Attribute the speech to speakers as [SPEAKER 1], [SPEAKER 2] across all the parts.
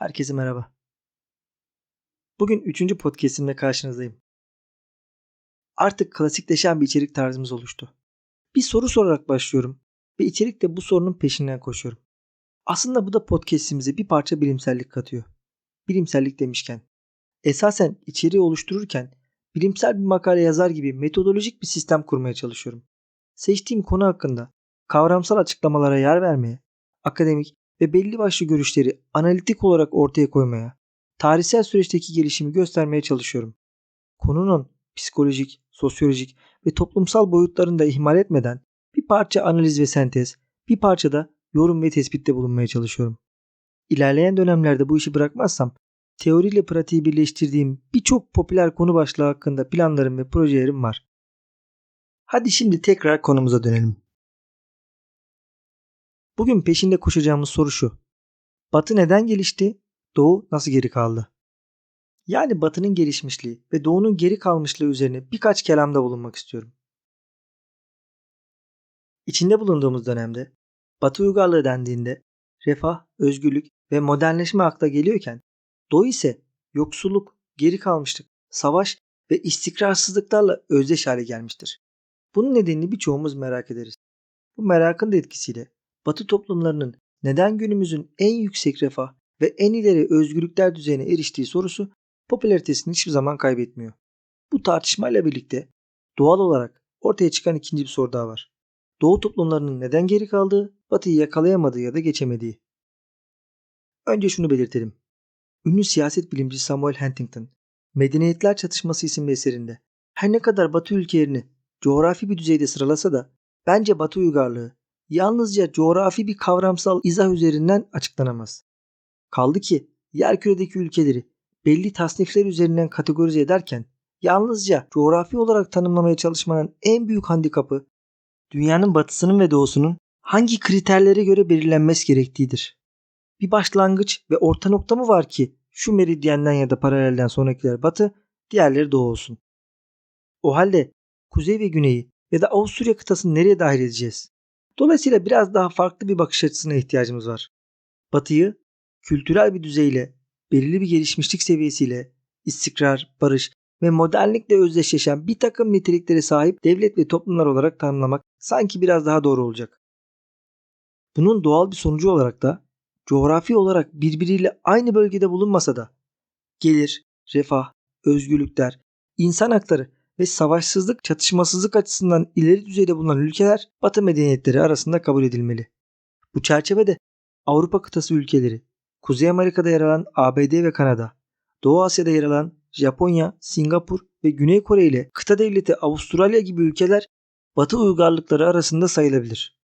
[SPEAKER 1] Herkese merhaba. Bugün üçüncü podcastimle karşınızdayım. Artık klasikleşen bir içerik tarzımız oluştu. Bir soru sorarak başlıyorum ve içerikte bu sorunun peşinden koşuyorum. Aslında bu da podcastimize bir parça bilimsellik katıyor. Bilimsellik demişken, esasen içeriği oluştururken bilimsel bir makale yazar gibi metodolojik bir sistem kurmaya çalışıyorum. Seçtiğim konu hakkında kavramsal açıklamalara yer vermeye, akademik ve belli başlı görüşleri analitik olarak ortaya koymaya, tarihsel süreçteki gelişimi göstermeye çalışıyorum. Konunun psikolojik, sosyolojik ve toplumsal boyutlarını da ihmal etmeden bir parça analiz ve sentez, bir parça da yorum ve tespitte bulunmaya çalışıyorum. İlerleyen dönemlerde bu işi bırakmazsam teoriyle pratiği birleştirdiğim birçok popüler konu başlığı hakkında planlarım ve projelerim var. Hadi şimdi tekrar konumuza dönelim. Bugün peşinde koşacağımız soru şu. Batı neden gelişti? Doğu nasıl geri kaldı? Yani Batı'nın gelişmişliği ve Doğu'nun geri kalmışlığı üzerine birkaç kelamda bulunmak istiyorum. İçinde bulunduğumuz dönemde Batı uygarlığı dendiğinde refah, özgürlük ve modernleşme akla geliyorken Doğu ise yoksulluk, geri kalmışlık, savaş ve istikrarsızlıklarla özdeş hale gelmiştir. Bunun nedenini birçoğumuz merak ederiz. Bu merakın da etkisiyle Batı toplumlarının neden günümüzün en yüksek refah ve en ileri özgürlükler düzeyine eriştiği sorusu popülaritesini hiçbir zaman kaybetmiyor. Bu tartışmayla birlikte doğal olarak ortaya çıkan ikinci bir soru daha var. Doğu toplumlarının neden geri kaldığı, Batı'yı yakalayamadığı ya da geçemediği. Önce şunu belirtelim. Ünlü siyaset bilimci Samuel Huntington, Medeniyetler Çatışması isimli eserinde her ne kadar Batı ülkelerini coğrafi bir düzeyde sıralasa da bence Batı uygarlığı yalnızca coğrafi bir kavramsal izah üzerinden açıklanamaz. Kaldı ki yerküredeki ülkeleri belli tasnifler üzerinden kategorize ederken yalnızca coğrafi olarak tanımlamaya çalışmanın en büyük handikapı dünyanın batısının ve doğusunun hangi kriterlere göre belirlenmesi gerektiğidir. Bir başlangıç ve orta nokta mı var ki şu meridyenden ya da paralelden sonrakiler batı, diğerleri doğu olsun. O halde kuzey ve güneyi ya da Avusturya kıtasını nereye dahil edeceğiz? Dolayısıyla biraz daha farklı bir bakış açısına ihtiyacımız var. Batı'yı kültürel bir düzeyle, belirli bir gelişmişlik seviyesiyle, istikrar, barış ve modernlikle özdeşleşen bir takım niteliklere sahip devlet ve toplumlar olarak tanımlamak sanki biraz daha doğru olacak. Bunun doğal bir sonucu olarak da coğrafi olarak birbiriyle aynı bölgede bulunmasa da gelir, refah, özgürlükler, insan hakları ve savaşsızlık, çatışmasızlık açısından ileri düzeyde bulunan ülkeler Batı medeniyetleri arasında kabul edilmeli. Bu çerçevede Avrupa kıtası ülkeleri, Kuzey Amerika'da yer alan ABD ve Kanada, Doğu Asya'da yer alan Japonya, Singapur ve Güney Kore ile kıta devleti Avustralya gibi ülkeler Batı uygarlıkları arasında sayılabilir.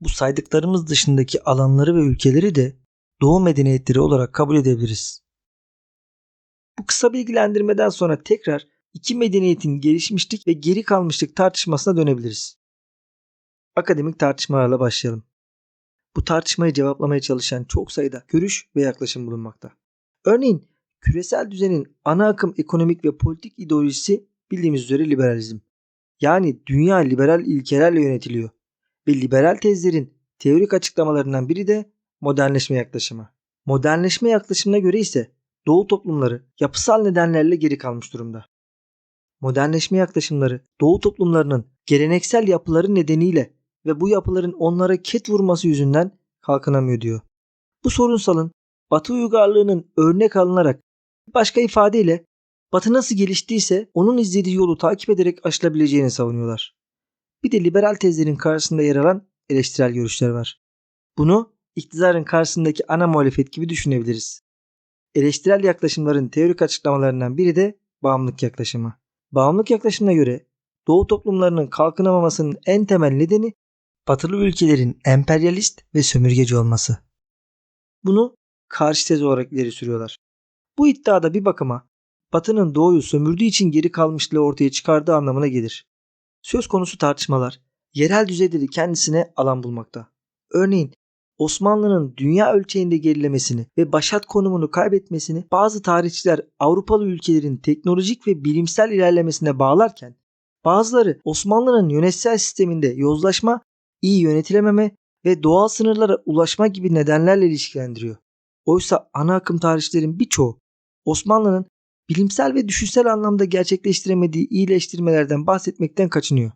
[SPEAKER 1] Bu saydıklarımız dışındaki alanları ve ülkeleri de Doğu medeniyetleri olarak kabul edebiliriz. Bu kısa bilgilendirmeden sonra tekrar iki medeniyetin gelişmişlik ve geri kalmışlık tartışmasına dönebiliriz. Akademik tartışmalarla başlayalım. Bu tartışmayı cevaplamaya çalışan çok sayıda görüş ve yaklaşım bulunmakta. Örneğin küresel düzenin ana akım ekonomik ve politik ideolojisi bildiğimiz üzere liberalizm. Yani dünya liberal ilkelerle yönetiliyor ve liberal tezlerin teorik açıklamalarından biri de modernleşme yaklaşımı. Modernleşme yaklaşımına göre ise Doğu toplumları yapısal nedenlerle geri kalmış durumda modernleşme yaklaşımları Doğu toplumlarının geleneksel yapıları nedeniyle ve bu yapıların onlara ket vurması yüzünden kalkınamıyor diyor. Bu sorunsalın Batı uygarlığının örnek alınarak başka ifadeyle Batı nasıl geliştiyse onun izlediği yolu takip ederek aşılabileceğini savunuyorlar. Bir de liberal tezlerin karşısında yer alan eleştirel görüşler var. Bunu iktidarın karşısındaki ana muhalefet gibi düşünebiliriz. Eleştirel yaklaşımların teorik açıklamalarından biri de bağımlılık yaklaşımı. Bağımlılık yaklaşımına göre Doğu toplumlarının kalkınamamasının en temel nedeni batılı ülkelerin emperyalist ve sömürgeci olması. Bunu karşı tez olarak ileri sürüyorlar. Bu iddiada bir bakıma Batı'nın Doğu'yu sömürdüğü için geri kalmışlığı ortaya çıkardığı anlamına gelir. Söz konusu tartışmalar yerel düzeyde de kendisine alan bulmakta. Örneğin Osmanlı'nın dünya ölçeğinde gerilemesini ve başat konumunu kaybetmesini bazı tarihçiler Avrupalı ülkelerin teknolojik ve bilimsel ilerlemesine bağlarken bazıları Osmanlı'nın yönetsel sisteminde yozlaşma, iyi yönetilememe ve doğal sınırlara ulaşma gibi nedenlerle ilişkilendiriyor. Oysa ana akım tarihçilerin birçoğu Osmanlı'nın bilimsel ve düşünsel anlamda gerçekleştiremediği iyileştirmelerden bahsetmekten kaçınıyor.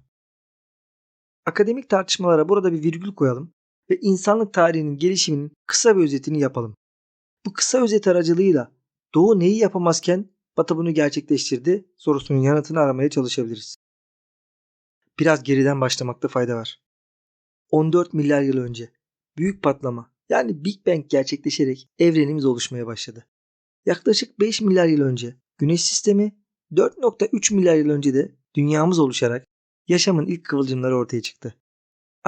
[SPEAKER 1] Akademik tartışmalara burada bir virgül koyalım ve insanlık tarihinin gelişiminin kısa bir özetini yapalım. Bu kısa özet aracılığıyla Doğu neyi yapamazken Batı bunu gerçekleştirdi sorusunun yanıtını aramaya çalışabiliriz. Biraz geriden başlamakta fayda var. 14 milyar yıl önce büyük patlama yani Big Bang gerçekleşerek evrenimiz oluşmaya başladı. Yaklaşık 5 milyar yıl önce Güneş sistemi, 4.3 milyar yıl önce de dünyamız oluşarak yaşamın ilk kıvılcımları ortaya çıktı.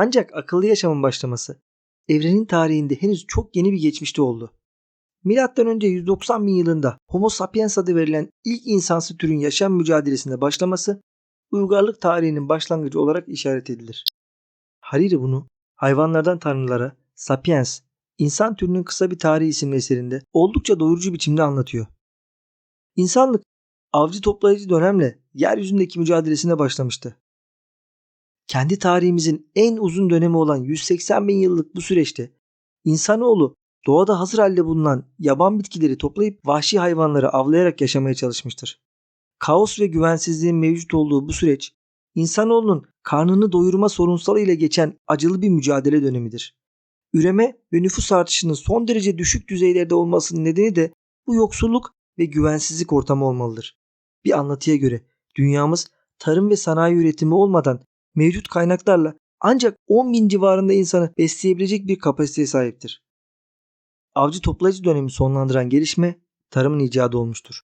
[SPEAKER 1] Ancak akıllı yaşamın başlaması evrenin tarihinde henüz çok yeni bir geçmişte oldu. Milattan önce 190 bin yılında Homo sapiens adı verilen ilk insansı türün yaşam mücadelesine başlaması uygarlık tarihinin başlangıcı olarak işaret edilir. Hariri bunu hayvanlardan tanrılara sapiens, insan türünün kısa bir tarihi isimli eserinde oldukça doyurucu biçimde anlatıyor. İnsanlık avcı toplayıcı dönemle yeryüzündeki mücadelesine başlamıştı. Kendi tarihimizin en uzun dönemi olan 180 bin yıllık bu süreçte insanoğlu doğada hazır halde bulunan yaban bitkileri toplayıp vahşi hayvanları avlayarak yaşamaya çalışmıştır. Kaos ve güvensizliğin mevcut olduğu bu süreç insanoğlunun karnını doyurma sorunsalı ile geçen acılı bir mücadele dönemidir. Üreme ve nüfus artışının son derece düşük düzeylerde olmasının nedeni de bu yoksulluk ve güvensizlik ortamı olmalıdır. Bir anlatıya göre dünyamız tarım ve sanayi üretimi olmadan mevcut kaynaklarla ancak 10 bin civarında insanı besleyebilecek bir kapasiteye sahiptir. Avcı toplayıcı dönemi sonlandıran gelişme tarımın icadı olmuştur.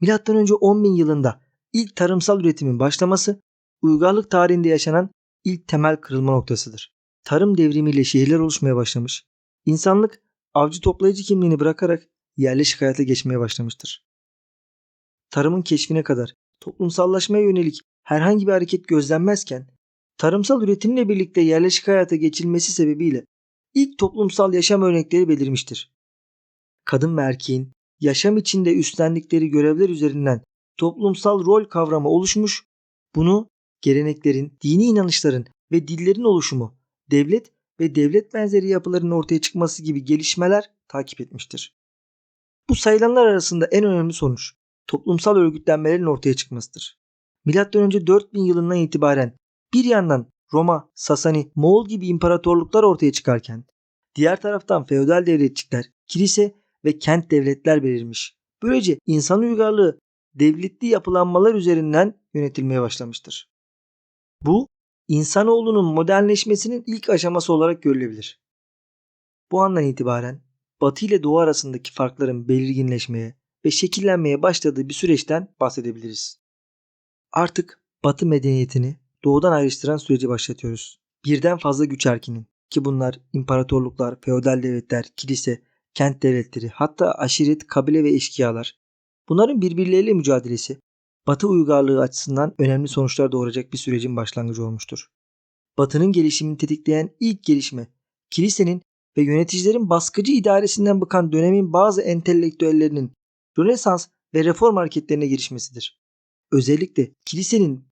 [SPEAKER 1] Milattan önce 10 bin yılında ilk tarımsal üretimin başlaması uygarlık tarihinde yaşanan ilk temel kırılma noktasıdır. Tarım devrimiyle şehirler oluşmaya başlamış. İnsanlık avcı toplayıcı kimliğini bırakarak yerleşik hayata geçmeye başlamıştır. Tarımın keşfine kadar toplumsallaşmaya yönelik herhangi bir hareket gözlenmezken tarımsal üretimle birlikte yerleşik hayata geçilmesi sebebiyle ilk toplumsal yaşam örnekleri belirmiştir. Kadın ve erkeğin yaşam içinde üstlendikleri görevler üzerinden toplumsal rol kavramı oluşmuş, bunu geleneklerin, dini inanışların ve dillerin oluşumu, devlet ve devlet benzeri yapıların ortaya çıkması gibi gelişmeler takip etmiştir. Bu sayılanlar arasında en önemli sonuç toplumsal örgütlenmelerin ortaya çıkmasıdır. Önce 4000 yılından itibaren bir yandan Roma, Sasani, Moğol gibi imparatorluklar ortaya çıkarken diğer taraftan feodal devletçikler, kilise ve kent devletler belirmiş. Böylece insan uygarlığı devletli yapılanmalar üzerinden yönetilmeye başlamıştır. Bu insanoğlunun modernleşmesinin ilk aşaması olarak görülebilir. Bu andan itibaren Batı ile Doğu arasındaki farkların belirginleşmeye ve şekillenmeye başladığı bir süreçten bahsedebiliriz. Artık Batı medeniyetini Doğudan ayrıştıran süreci başlatıyoruz. Birden fazla güç erkinin ki bunlar imparatorluklar, feodal devletler, kilise, kent devletleri, hatta aşiret, kabile ve eşkıyalar. Bunların birbirleriyle mücadelesi Batı uygarlığı açısından önemli sonuçlar doğuracak bir sürecin başlangıcı olmuştur. Batı'nın gelişimini tetikleyen ilk gelişme kilisenin ve yöneticilerin baskıcı idaresinden bıkan dönemin bazı entelektüellerinin Rönesans ve reform hareketlerine girişmesidir. Özellikle kilisenin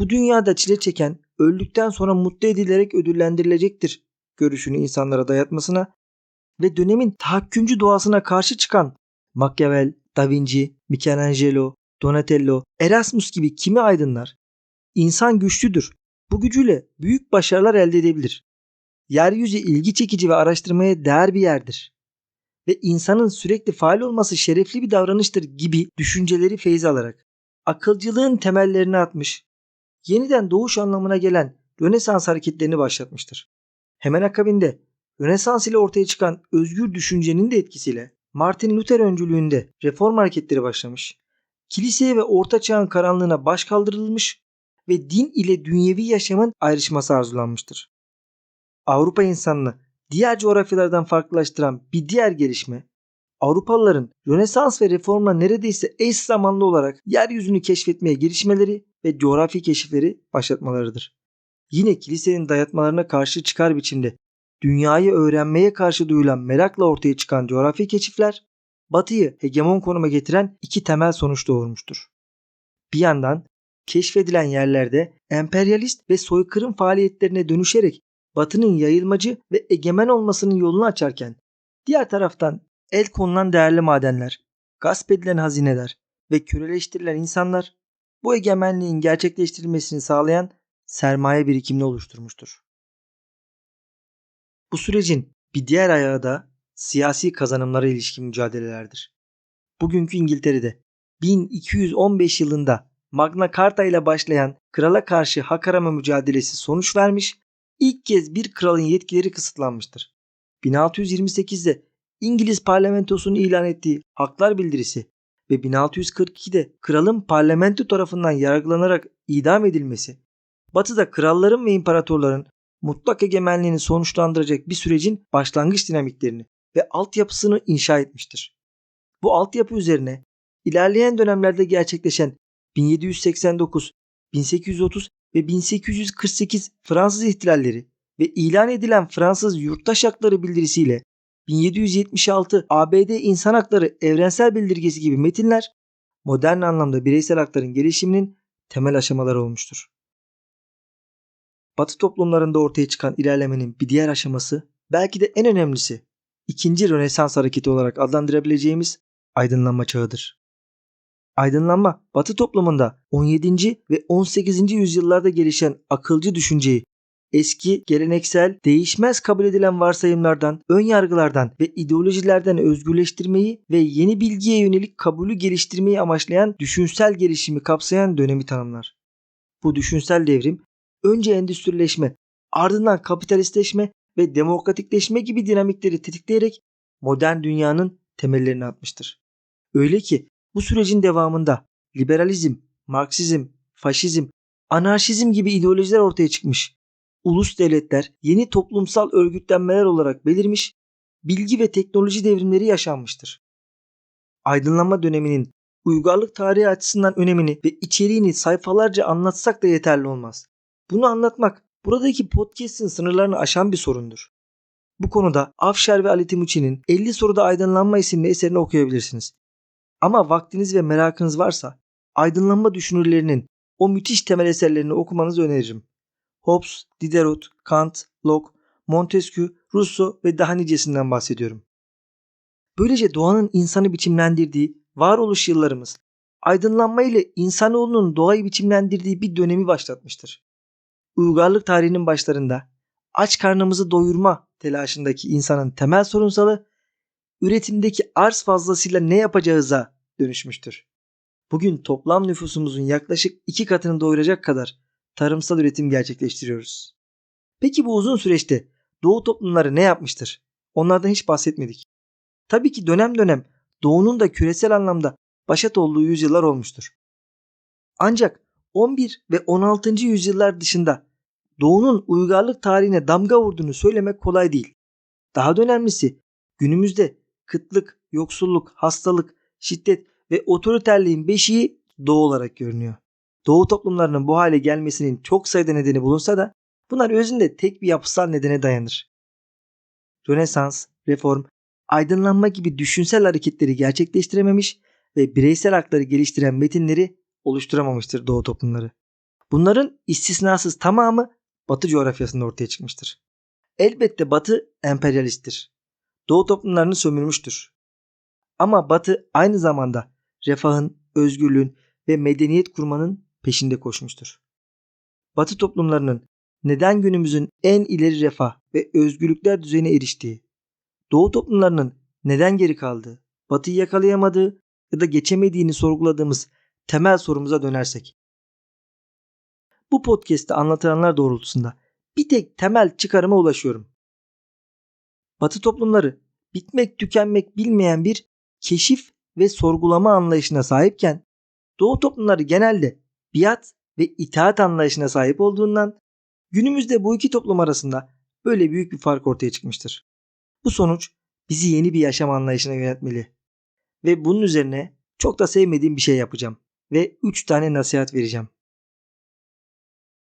[SPEAKER 1] bu dünyada çile çeken öldükten sonra mutlu edilerek ödüllendirilecektir görüşünü insanlara dayatmasına ve dönemin tahakkümcü doğasına karşı çıkan Machiavelli, Da Vinci, Michelangelo, Donatello, Erasmus gibi kimi aydınlar insan güçlüdür. Bu gücüyle büyük başarılar elde edebilir. Yeryüzü ilgi çekici ve araştırmaya değer bir yerdir. Ve insanın sürekli faal olması şerefli bir davranıştır gibi düşünceleri feyiz alarak akılcılığın temellerini atmış, yeniden doğuş anlamına gelen Rönesans hareketlerini başlatmıştır. Hemen akabinde Rönesans ile ortaya çıkan özgür düşüncenin de etkisiyle Martin Luther öncülüğünde reform hareketleri başlamış, kiliseye ve orta çağın karanlığına baş kaldırılmış ve din ile dünyevi yaşamın ayrışması arzulanmıştır. Avrupa insanını diğer coğrafyalardan farklılaştıran bir diğer gelişme Avrupalıların Rönesans ve reformla neredeyse eş zamanlı olarak yeryüzünü keşfetmeye girişmeleri ve coğrafi keşifleri başlatmalarıdır. Yine kilisenin dayatmalarına karşı çıkar biçimde dünyayı öğrenmeye karşı duyulan merakla ortaya çıkan coğrafi keşifler Batı'yı hegemon konuma getiren iki temel sonuç doğurmuştur. Bir yandan keşfedilen yerlerde emperyalist ve soykırım faaliyetlerine dönüşerek Batı'nın yayılmacı ve egemen olmasının yolunu açarken diğer taraftan el konulan değerli madenler, gasp edilen hazineler ve köleleştirilen insanlar bu egemenliğin gerçekleştirilmesini sağlayan sermaye birikimini oluşturmuştur. Bu sürecin bir diğer ayağı da siyasi kazanımlara ilişkin mücadelelerdir. Bugünkü İngiltere'de 1215 yılında Magna Carta ile başlayan krala karşı hak arama mücadelesi sonuç vermiş, ilk kez bir kralın yetkileri kısıtlanmıştır. 1628'de İngiliz parlamentosunun ilan ettiği haklar bildirisi ve 1642'de kralın parlamento tarafından yargılanarak idam edilmesi, batıda kralların ve imparatorların mutlak egemenliğini sonuçlandıracak bir sürecin başlangıç dinamiklerini ve altyapısını inşa etmiştir. Bu altyapı üzerine ilerleyen dönemlerde gerçekleşen 1789, 1830 ve 1848 Fransız ihtilalleri ve ilan edilen Fransız yurttaş hakları bildirisiyle 1776 ABD İnsan Hakları Evrensel Bildirgesi gibi metinler modern anlamda bireysel hakların gelişiminin temel aşamaları olmuştur. Batı toplumlarında ortaya çıkan ilerlemenin bir diğer aşaması belki de en önemlisi ikinci Rönesans hareketi olarak adlandırabileceğimiz aydınlanma çağıdır. Aydınlanma Batı toplumunda 17. ve 18. yüzyıllarda gelişen akılcı düşünceyi eski, geleneksel, değişmez kabul edilen varsayımlardan, ön yargılardan ve ideolojilerden özgürleştirmeyi ve yeni bilgiye yönelik kabulü geliştirmeyi amaçlayan düşünsel gelişimi kapsayan dönemi tanımlar. Bu düşünsel devrim önce endüstrileşme, ardından kapitalistleşme ve demokratikleşme gibi dinamikleri tetikleyerek modern dünyanın temellerini atmıştır. Öyle ki bu sürecin devamında liberalizm, Marksizm, faşizm, anarşizm gibi ideolojiler ortaya çıkmış. Ulus devletler yeni toplumsal örgütlenmeler olarak belirmiş, bilgi ve teknoloji devrimleri yaşanmıştır. Aydınlanma döneminin uygarlık tarihi açısından önemini ve içeriğini sayfalarca anlatsak da yeterli olmaz. Bunu anlatmak buradaki podcast'in sınırlarını aşan bir sorundur. Bu konuda Afşar ve Ali Timuçin'in 50 soruda aydınlanma isimli eserini okuyabilirsiniz. Ama vaktiniz ve merakınız varsa aydınlanma düşünürlerinin o müthiş temel eserlerini okumanızı öneririm. Hobbes, Diderot, Kant, Locke, Montesquieu, Rousseau ve daha nicesinden bahsediyorum. Böylece doğanın insanı biçimlendirdiği varoluş yıllarımız aydınlanma ile insanoğlunun doğayı biçimlendirdiği bir dönemi başlatmıştır. Uygarlık tarihinin başlarında aç karnımızı doyurma telaşındaki insanın temel sorunsalı üretimdeki arz fazlasıyla ne yapacağıza dönüşmüştür. Bugün toplam nüfusumuzun yaklaşık iki katını doyuracak kadar tarımsal üretim gerçekleştiriyoruz. Peki bu uzun süreçte Doğu toplumları ne yapmıştır? Onlardan hiç bahsetmedik. Tabii ki dönem dönem Doğu'nun da küresel anlamda başat olduğu yüzyıllar olmuştur. Ancak 11 ve 16. yüzyıllar dışında Doğu'nun uygarlık tarihine damga vurduğunu söylemek kolay değil. Daha da önemlisi günümüzde kıtlık, yoksulluk, hastalık, şiddet ve otoriterliğin beşiği Doğu olarak görünüyor. Doğu toplumlarının bu hale gelmesinin çok sayıda nedeni bulunsa da bunlar özünde tek bir yapısal nedene dayanır. Rönesans, reform, aydınlanma gibi düşünsel hareketleri gerçekleştirememiş ve bireysel hakları geliştiren metinleri oluşturamamıştır Doğu toplumları. Bunların istisnasız tamamı Batı coğrafyasında ortaya çıkmıştır. Elbette Batı emperyalisttir. Doğu toplumlarını sömürmüştür. Ama Batı aynı zamanda refahın, özgürlüğün ve medeniyet kurmanın peşinde koşmuştur. Batı toplumlarının neden günümüzün en ileri refah ve özgürlükler düzeyine eriştiği, Doğu toplumlarının neden geri kaldığı, Batı'yı yakalayamadığı ya da geçemediğini sorguladığımız temel sorumuza dönersek. Bu podcast'te anlatılanlar doğrultusunda bir tek temel çıkarıma ulaşıyorum. Batı toplumları bitmek tükenmek bilmeyen bir keşif ve sorgulama anlayışına sahipken Doğu toplumları genelde biat ve itaat anlayışına sahip olduğundan günümüzde bu iki toplum arasında böyle büyük bir fark ortaya çıkmıştır. Bu sonuç bizi yeni bir yaşam anlayışına yönetmeli. Ve bunun üzerine çok da sevmediğim bir şey yapacağım ve 3 tane nasihat vereceğim.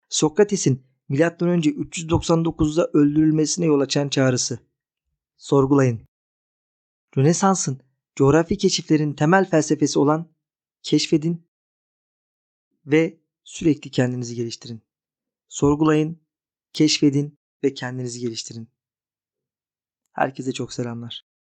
[SPEAKER 1] Sokrates'in M.Ö. 399'da öldürülmesine yol açan çağrısı. Sorgulayın. Rönesans'ın coğrafi keşiflerin temel felsefesi olan keşfedin ve sürekli kendinizi geliştirin. Sorgulayın, keşfedin ve kendinizi geliştirin. Herkese çok selamlar.